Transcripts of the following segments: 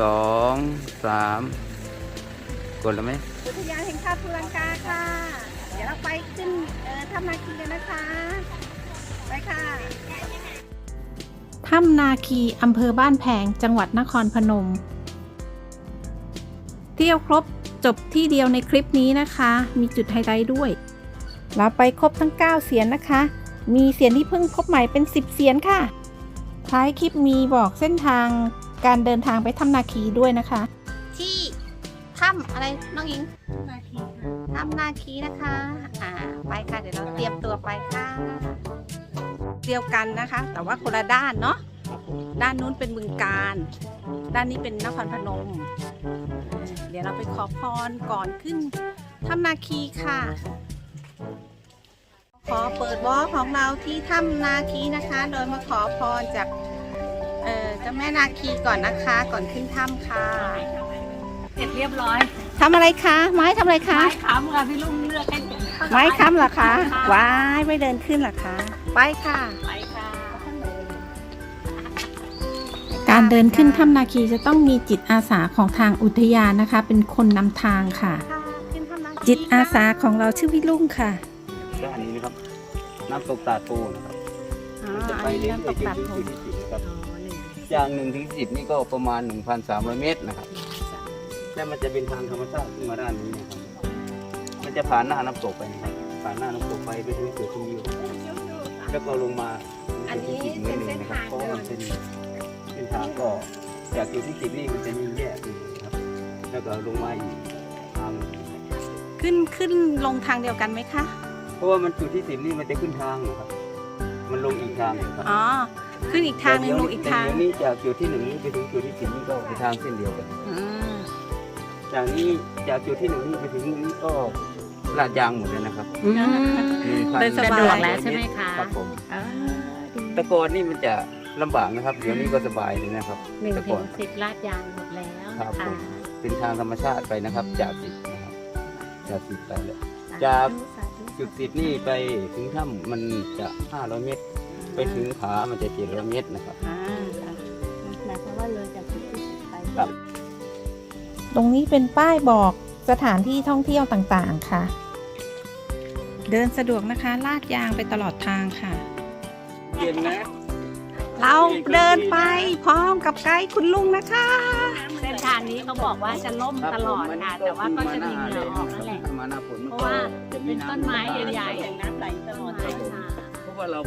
สองสามกดแล้วไหมอุทยานแห่งชาติภูลังกาค่ะ เดี๋ยวเราไปขึ้นเอ่อถ้ำนาคีกันนะคะ ไปค่ะ ถ้ำนาคีอำเภอบ้านแพง จังหวัดนครพนม เที่ยวครบจบที่เดียวในคลิปนี้นะคะ มีจุดไฮไลท์ด้วย เราไปครบทั้ง 9 เสียนนะคะ มีเสียนที่เพิ่งพบใหม่เป็น 10 เสียนค่ะ ท้ายคลิปมีบอกเส้นทาง การเดินทางไปถ้ำนาคีด้วยนะคะ ที่ถ้ำอะไรน้องหญิงนาทีค่ะถ้ำนาคีนะคะอ่าไปค่ะเดี๋ยวเราเตรียมตัวไปค่ะเดียวกันนะคะ แต่ว่าคนละด้านเนาะด้านนู้นเป็นบึงการ ด้านนี้เป็นนครพนม เดี๋ยวเราไปขอพรก่อนขึ้นถ้ำนาคีค่ะ ขอเปิดวอล์กของเราที่ถ้ำนาคีนะคะ โดยมาขอพรจาก เอ่อเจ้าแม่นาคีก่อนนะคะ ก่อนขึ้นถ้ำค่ะเสร็จเรียบร้อยทำอะไรคะ ไม้ทำอะไรคะ ไม้ค้ำค่ะพี่ลุงเลือกให้ไม้ค้ำเหรอคะว้ายไม่เดินขึ้นเหรอคะ ไปค่ะ ไปค่ะ การเดินขึ้นถ้ำนาคีจะต้องมีจิตอาสาของทางอุทยานนะคะ เป็นคนนำทางค่ะค่ะขึ้นถ้ำนาคีจิตอาสาของเราชื่อพี่ลุงค่ะด้านนี้นะครับน้ำตกตาดปูนะครับอ๋อมันจะอัไปนนี้เรื่อยน้ำตกๆจนตัดถึงผจุมดที่สิบนะครับ จากหนึ่งถึงสิบนี่ก็ประมาณ 1,300 เมตรนะครับ และมันจะเป็นทางธรรมชาติขึ้นมาด้านนี้นะครับ มันจะผ่านหน้าน้ำตกไปนะครับ ผ่านหน้าน้ำตกไปไปถึงจุดชมวิวแล้วก็ลงมาอันนี้จุดที่สิบเป็นนิดนึเส้นงนะครับทางเพราะว่ามันเป็นเส้นทางก็จากจุดที่สิบนี่มันจะมีแยกอยู่นะครับ แล้วก็ลงมาอีกทางหนึ่งนะครับขึ้นขึ้นลงทางเดียวกันไหมคะ เพราะว่ามันจุดที่สิบนี่มันจะขึ้นทางนะครับ มันลงอีกทางหนึ่งครับ อ๋อ ขึ้นอีกทางหนึ่งลงอีกทางแต่เดี๋ยวนี้จากจุดที่หนึ่งนี่ไปถึงจุดที่สิบนี่ก็เป็นทางเส้นเดียวกัน อืมจากนี้จากจุดที่หนึ่งนี่ไปถึงนี่ก็ลาดยางหมดเลยนะครับอืม 1,000เดินสบาย สะดวกแล้วใช่ไหมคะครับผมอ่าแตะกอนนี่มันจะลำบากนะครับ เดี๋ยวนี้ก็สบายเลยนะครับหนึ่งแตะถึกองน สิบลาดยางหมดแล้วครับผค่ะม เป็นทางธรรมชาติไปนะครับ จากสิบนะครับจากสิบไปเลย จาก สาธุจุดสิบนี่ไปถึงถ้ำมันจะ500เมตร ไปถึงขามันจะ700เมตรนะครับ อ่าหมายความว่าเลยจากจุดที่สิบไปครับ ตรงนี้เป็นป้ายบอกสถานที่ท่องเที่ยวต่างๆค่ะ เดินสะดวกนะคะ ลาดยางไปตลอดทางค่ะ เย็นนะเราเดินไปพร้อมกับไกด์คุณลุงนะคะ เส้นทางนี้เขาบอกว่าจะล่มตลอดค่ะ แต่ว่าก็จะมีเหงื่อออกนั่นแหละ มาหน้าฝนเพราะว่าเป็นต้นไม้ใหญ่ๆน้ำไหลตลอดใช่ค่ะ เพราะว่าเรา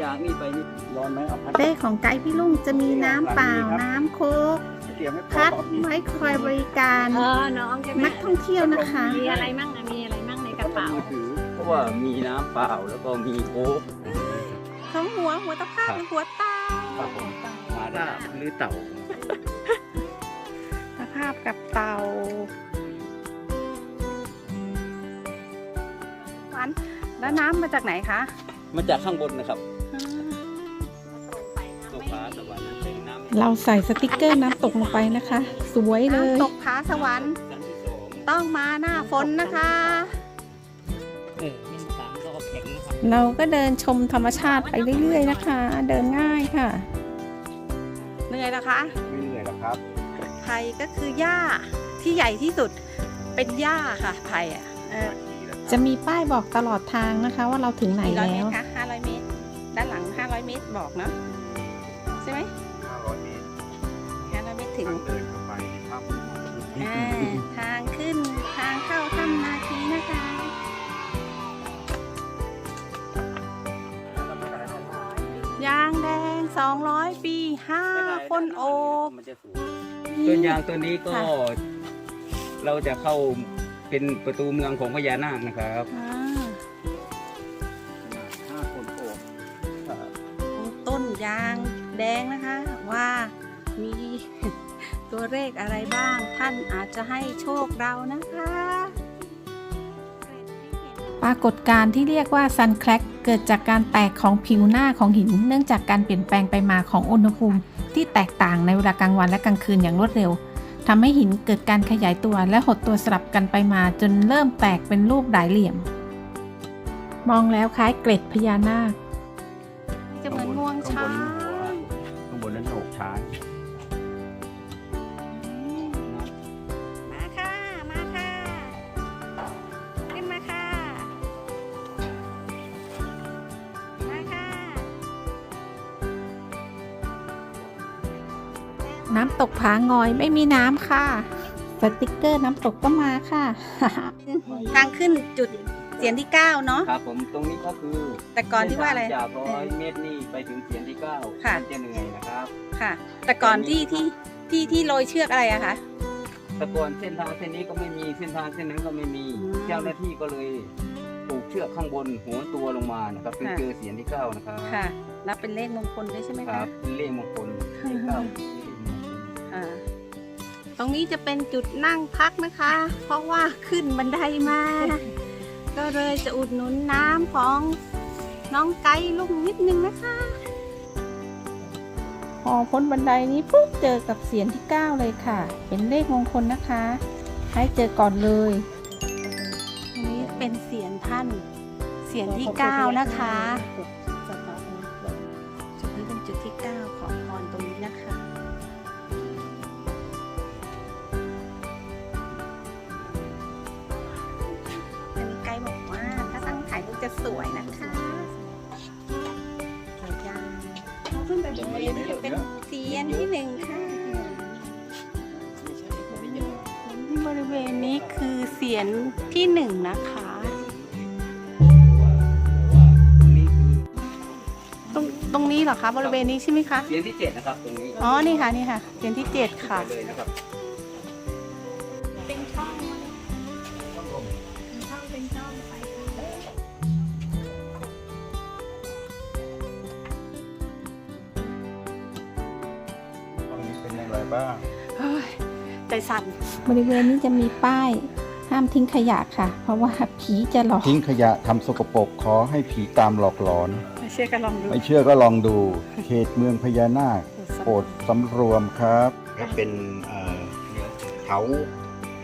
จากนี่ไปนี่ร้อนไหมเอาพัดเป้ของไกด์พี่ลุงจะมีน้ำเปล่าน้ำโค้กเตรียมให้พร้คัอดมไว้คอยบริการเออน้องใช่ไหมนักท่องเที่ยวนะคะ มีอะไรมั่งอะมีอะไรมั่งในกระเป๋ามือถือเพราะว่ามีน้ำเปล่าแล้วก็มีโค้กสองหัวหัวตะภาพหรือหัวเต่าครับผมมาได้หรือเต่าตะภาพกับเต่าหวานแล้วน้ำมาจากไหนคะ มาจากข้างบนนะครับ เป็นน้ำเราใส่สติกเกอร์น้ำตกลงไปนะคะ สวยเลย น้ำตกผาสวรรค์ชั้นที่สองต้องมาหน้าฝนนะคะเออมีสามก็แข็งนะครับเราก็เดินชมธรรมชาติไปเรื่อย ๆ นะคะ เดินง่ายค่ะ เหนื่อยนะคะ ไม่เหนื่อยหรอกครับ ไผ่ก็คือหญ้าที่ใหญ่ที่สุดเป็นหญ้าค่ะไผ่อะเออจะมีป้ายบอกตลอดทางนะคะ ว่าเราถึงไหนกี่ร้อยแล้เมตว รคะห้าร้อยเมตร ด้านหลังห้าร้อยเมตรบอกเนาะใช่ไหม ถึงเดินเข้าไปครับอ่าทางขึ้นทางเข้าถ้ำนาคีนะคะยางแดง 200 ปี 5 คนโอบมันจะสูงต้นยางตัวนี้ก็ค่ะเราจะเข้าเป็นประตูเมืองของพญานาคนะครับอ่าห้าคนโอบครับต้นยางแดงนะคะว่ามี ตัวเลขอะไรบ้าง ท่านอาจจะให้โชคเรานะคะ ปรากฏการณ์ที่เรียกว่าซันแคลกเกิดจากการแตกของผิวหน้าของหิน เนื่องจากการเปลี่ยนแปลงไปมาของอุณหภูมิ ที่แตกต่างในเวลากลางวันและกลางคืนอย่างรวดเร็วทำให้หินเกิดการขยายตัวและหดตัวสลับกันไปมาจนเริ่มแตกเป็นรูปหลายเหลี่ยม มองแล้วคล้ายเกล็ดพญานาค น้ำตกผางอยไม่มีน้ำค่ะ สติกเกอร์น้ำตกก็มาค่ะ ทางขึ้นจุดเสียนที่ 9 เนาะ ครับผมตรงนี้ก็คือแต่ก่อนที่ว่าอะไร เส้นทงจากร้อยเมตรนี่ไปถึงเสียนที่เก้าค่ะ มันจะเหนื่อยนะครับ ค่ะ แต่ก่อนที่ที่ที่ที่โรยเชือกอะไรอะคะ แต่ก่อนเส้นทางเส้นนี้ก็ไม่มีเส้นทางเส้นนั้นก็ไม่มี อืมเจ้าหน้าที่ก็เลยผูกเชือกข้างบนหัวตัวลงมานะครับคือค่ะ เจอเสียนที่เก้านะครับค่ะนับเป็นเลขมงคลด้วยใช่ไหมคคะรับเป็นเลขมงคลเลขเก้า ตรงนี้จะเป็นจุดนั่งพักนะคะ เพราะว่าขึ้นบันไดมา ก็เลยจะอุดหนุนน้ำของน้องไก่ลุงนิดนึงนะคะ พอพ้นบันไดนี้ปุ๊บเจอกับเสียงที่ 9 เลยค่ะ เป็นเลขมงคลนะคะ ให้เจอก่อนเลยตรงนี้เป็นเสียงท่านเสียงที่ 9 นะคะจุดนี้เป็นจุดที่ 9 ของพรตรงนี้นะคะ สวยนะคะสวยจังขึ้นไปบนนี้จะเป็นเสียงที่หนึ่งค่ะที่บริเวณนี้คือเสียงที่หนึ่งนะคะนี่คือตรงตรงนี้เหรอคะบริเวณนี้ใช่ไหมคะเสียนที่เจ็ดนะครับตรงนี้ อ๋อ นี่ค่ะ นี่ค่ะเสียงที่เจ็ดค่ะไปเลยนะครับ บ้าง เฮ้ยใจสั่น บริเวณนี้จะมีป้ายห้ามทิ้งขยะค่ะ เพราะว่าผีจะหลอก ทิ้งขยะทำสกปรกขอให้ผีตามหลอกหลอน ไม่เชื่อก็ลองดูไม่เชื่อก็ลองดู เขตเมืองพญานาคโปรดสำรวมครับเป็นเขา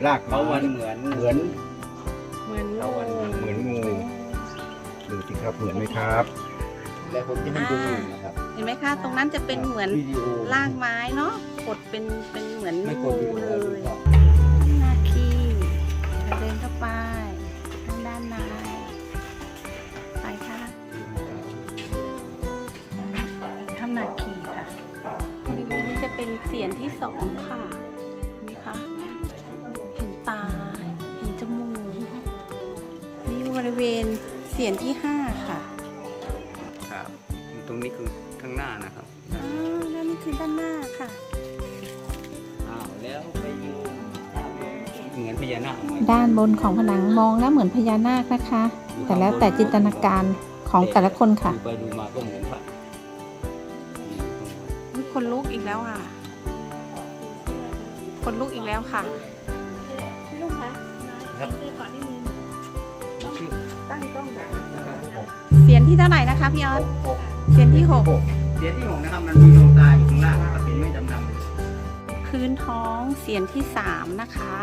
ลากเขาวันเหมือนเหมือนเหมือนเขาวันเหมือนงูดูสิครับเหมือนไหมครับและผมจะให้ดูนะครับ เห็นไหมคะ ตรงนั้นจะเป็นเหมือนวิดีโอ รากไม้เนาะ กดเป็นเป็นเหมือนไม่กงูดวิดีโอเลเลยยนาคีเราเดินเข้าไปทางด้านในไปค่ะถ้ำนาคีค่ะบริเวณนี้จะเป็นเสียงที่สองค่ะนี่ค่ะเห็นตาเห็นจมูกนี่บริเวณเสียงที่ห้าค่ะครับ ตรงนี้คือข้างหน้านะครับอ่าแล้วนี่คือด้านหน้าค่ะ เหมือนพญานาคไหมด้านบนของผนังมองแล้วเหมือนพญานาคนะคะ แต่แล้วแต่จินตนาการของแต่ละคนค่ะ ดูไปดูมาก็เหมือนพระอุ๊ยคนลุกอีกแล้วอะ คนลุกอีกแล้วค่ะ ลูกคะมาเจอก่อนนิดนึงชื่อตั้งกล้องเสียงที่เท่าไหร่นะคะพี่ออสเสียงที่หก เสียนที่หกนะครับมันมี พื้นท้องเสียงที่สามนะคะ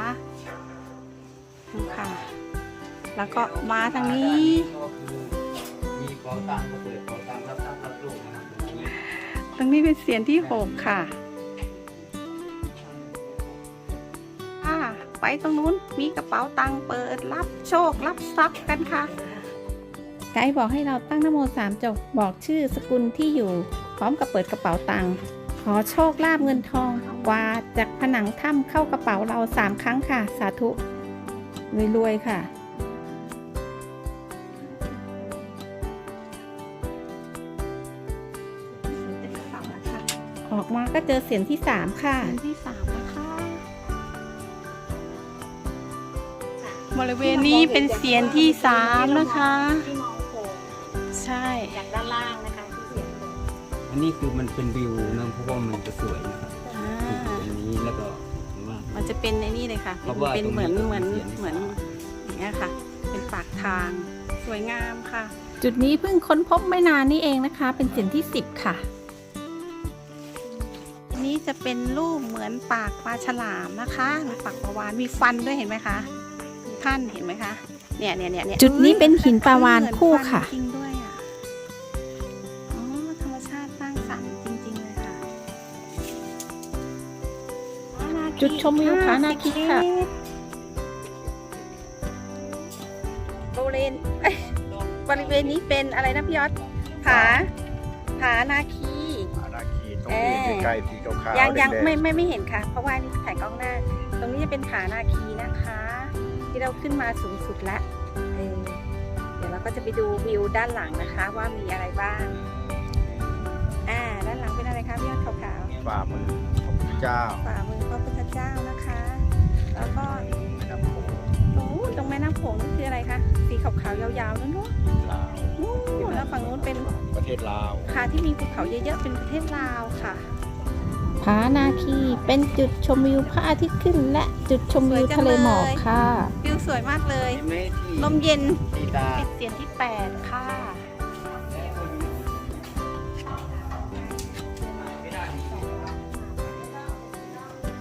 ดูค่ะ แล้วก็มาทางนี้มีเป๋าตังก็เปิดเป๋าตังรับทรัพย์รับลูกนะครับตรงนี้เป็นเสียงที่หกค่ะอ่าไปตรงนู้นมีกระเป๋าตังเปิดรับโชครับทรัพย์กันค่ะ ไกด์บอกให้เราตั้งนโมสามจบบอกชื่อสกุลที่อยู่ พร้อมกับเปิดกระเป๋าตังค์ อโชคลาภเงินทองกวาดจากผนังถ้ำเข้ากระเป๋าเราสามครั้งค่ะ สาธุรวยๆค่ะเป็นกระเป๋านะคะออกมาก็เจอเสียงที่สามค่ะเสียงที่สามนะคะบริเวณนี้เป็นเสียงที่สามนะคะ ที่มองโผล่ใช่ จากด้านล่างนะคะที่เสียงลงอั นนี้คือมันเป็นวิวนะเพราะว่ามันจะสวยนะครับอ่าคืออันนี้แล้วก็ข้างล่างมันจะเป็นในนี่เลยค่ะ เพราะว่าเป็นตรงนี้เหมือนก็เหมือนเป็นเสียงที่เหมือนสามอย่างเงี้ยค่ะ เป็นปากทางสวยงามค่ะ จุดนี้เพิ่งค้นพบไม่นานนี่เองนะคะ เป็นเสียงที่สิบค่ะ อันนี้จะเป็นรูปเหมือนปากปลาฉลามนะคะหรือปากปลาวานมีฟันด้วยเห็นไหมคะท่านเห็นไหมคะเนี่ยเนี่ยเนี่ยเนี่ยจุดนี้เป็นหินปลาวาฬเหมือนคู่ฟันค่ะจริงด้วย จุดชมวิวผานาคีค่ะบริเวณเอ้ยบริเวณนี้เป็นอะไรนะพี่ยอดผาผานาคีอาราคีตตรงนี้เอ๊ะใกล้ๆสีขาวๆยังยังแดๆไม่ไม่ไม่เห็นค่ะ เพราะว่านี่ถ่ายกล้องหน้า ตรงนี้จะเป็นผานาคีนะคะ ที่เราขึ้นมาสูงสุดแล้วเออเดี๋ยวเราก็จะไปดูวิวด้านหลังนะคะ ว่ามีอะไรบ้างอ่าด้านหลังเป็นอะไรคะพี่ยอดขาวฝ่ามือของพระ เจ้าๆฝ่ามือพระพุทธเจ้านะคะ แล้วก็แม่น้ำโขงโอ้ตรงแม่น้ำโขงนี่คืออะไรคะสีขาวๆยาวๆนั่นนู้นลาวนู้นแล้วฝั่งนู้นเป็นประเทศลาวค่ะที่มีภูเขาเยอะๆเป็นประเทศลาวค่ะผานาคีเป็นจุดชมวิวพระอาทิตย์ขึ้น และจุดชมวิวทะเลหมอกค่ะวิวสวยมากเลยเห็นไหมที่ลมเย็นตีตา ปิดเสียงที่ 8 ค่ะ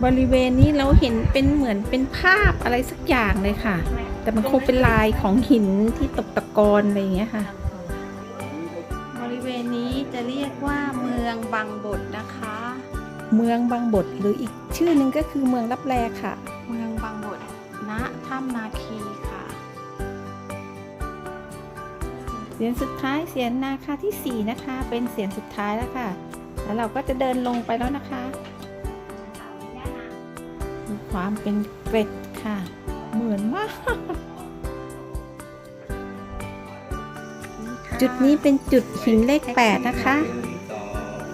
บริเวณนี้เราเห็นเป็นเหมือนเป็นภาพอะไรสักอย่างเลยค่ะ แต่มันคงเป็นลายของหินที่ตกตะกอนอะไรอย่างเงี้ยค่ะ บริเวณนี้จะเรียกว่าเมืองบางบดนะคะ เมืองบางบดหรืออีกชื่อหนึ่งก็คือเมืองลับแลค่ะ เมืองบางบดณถ้ำนาคีค่ะเสียงสุดท้ายเสียงนาคาที่ 4 นะคะ เป็นเสียงสุดท้ายแล้วค่ะ แล้วเราก็จะเดินลงไปแล้วนะคะมี ความเป็นเกร็ดค่ะ เหมือนมาก จุดนี้เป็นจุดหินเลข 8 นะคะ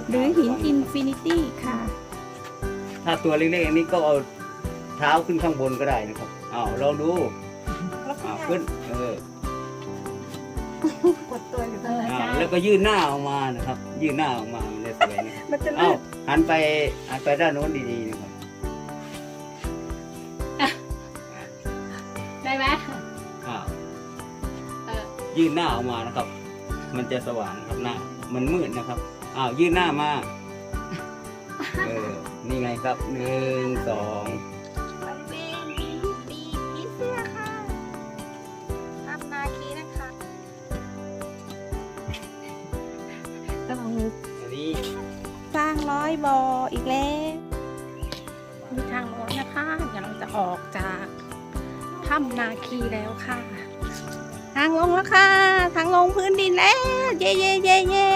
หรือหินอินฟินิตี้ค่ะ ถ้าตัวเล็กๆอันนี้ก็เอาเท้าขึ้นข้างบนก็ได้นะครับอ้าวลองดูอ้าวขึ้นเออกดตัวอยู่ตรงนั้นอ้าวแล้วก็ยื่นหน้าออกมานะครับ ยื่นหน้าออกมามันจะสวยนะมันจะอ้าลื่วนหันไปหันไปด้านโน้นดีๆ ยื่นหน้าออกมานะครับ มันจะสว่างนะครับหน้า มันมืดนะครับอ้าวยื่นหน้ามาเออนี่ไงครับหนึ่งสองบริเวณนี้ปีกผีเสื้อค่ะถ้ำนาคีนะคะก็ลองนึกอันนี้สร้างร้อยบออีกแล้วมีทางลงนะคะเดี๋ยวเราจะออกจากถ้ำนาคีแล้วค่ะทางลงแล้วค่ะ ทางลงพื้นดินแล้ว เย่เย่เย่เย่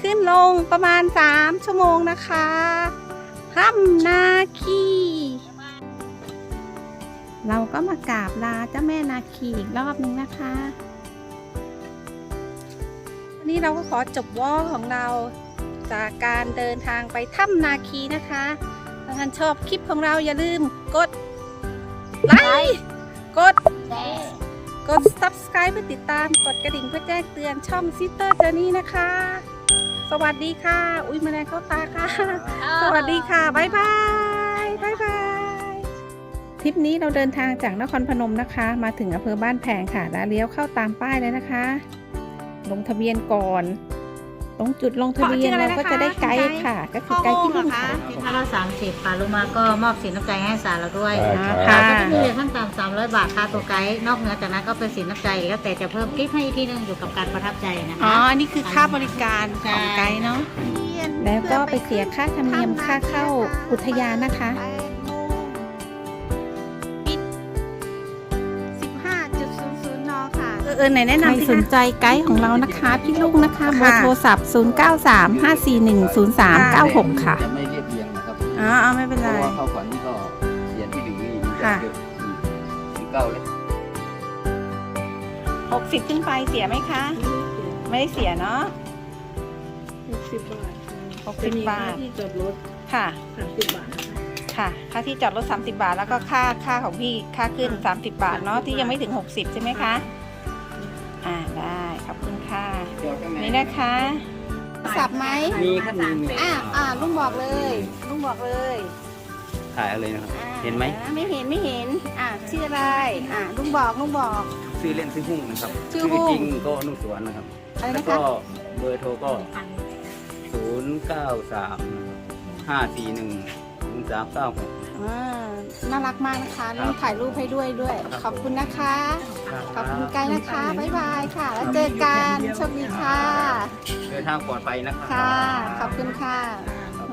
ขึ้นลงประมาณ 3 ชั่วโมงนะคะถ้ำนาคีเราก็มากราบลาเจ้าแม่นาคีอีกรอบนึงนะคะวันนี้เราก็ขอจบวอล์กของเราจากการเดินทางไปถ้ำนาคีนะคะถ้าท่านชอบคลิปของเราอย่าลืมกดไลค์กด กด subscribe เพื่อติดตาม กดกระดิ่งเพื่อแจ้งเตือนช่องซิสเตอร์เจอนี่นะคะ สวัสดีค่ะ อุ้ยแมลงเข้าตาค่ะ สวัสดีค่ะ บ๊ายบาย บ๊ายบาย ทริปนี้เราเดินทางจากนครพนมนะคะ มาถึงอำเภอบ้านแพงค่ะ แล้วเลี้ยวเข้าตามป้ายเลยนะคะ ลงทะเบียนก่อน ตรงจุดลงทะเบียนขอชื่ออะไรเรานะคะก็จะได้ไกด์คุณไกด์ค่ะ ก็คือไกด์ที่นุ่งค่ะที่พันละสามสิบค่ะลงมาก็มอบสินน้ำใจให้สารเราด้วยได้ครับค่ะก็จะมีขั้นต่ำสามร้อยบาทค่าตัวไกด์นอกเหนือจากนั้นก็เป็นสินน้ำใจแล้วแต่จะเพิ่มคลิปให้อีกทีหนึงอยู่กับการประทับใจนะคะอ๋อนี่คือค่าบริการของไกด์เนาะแล้วก็ไปเสียค่าธรรมเนียมค่าเข้าอุทยานนะคะ เออเออไหนแนะใครนำสิสนคะใจไกด์ของเรานะคะ พี่ลุงนะคะเบอค่ะร์โทรศัพท์ 0935410396 ค่ะจะไม่เรียบเรียงนะครับอ๋อเอาไม่เป็นเพไรราะว่าเข้าฝันนี่ก็เขียนที่หนึ่งนี่มันจะค่ะเยอะอืมถึงเก้าเลย60ขึ้นไปเสียไหมคะ ไม่ได้เสียเนาะสิบบาท60บาทที่จอดรถค่ะสามสิบบาทนะคะค่ะค่าที่จอดรถ 30 บาท แล้วก็ค่าค่าของพี่ค่าขึ้น 30 บาทเนาะที่ยังไม่ถึง 60 ใช่ไหมคะ อ่าได้ขอบคุณค่ะ นี่นะคะสับไหมมีครับมีมีอ่าอ่าลุงบอกเลย ลุงบอกเลยถ่ายเอาเลยนะครับ อ่าเห็นไหมไม่เห็นไม่เห็น อ่าชื่ออะไรอ่าลุงบอกลุงบอก ชื่อเล่นชื่อหุ้งนะครับชื่อหุ้ง จริงก็นุ่สวนนะครับ อะไรแล้วนะก็คะเบอร์โทรก็ศูนย์เก้าสามห้าสี่หนึ่งศูนย์สามเก้าหกอ่าน่ารักมากนะคะลุงถ่ายรูปให้ด้วยด้วย ขอบคุณนะคะ ขอบคุณไกด์นะคะ บ๊ายบายค่ะ แล้วเจอกันโชคดีค่ะ เดินทางปลอดภัยนะครับ ค่ะ ขอบคุณค่ะ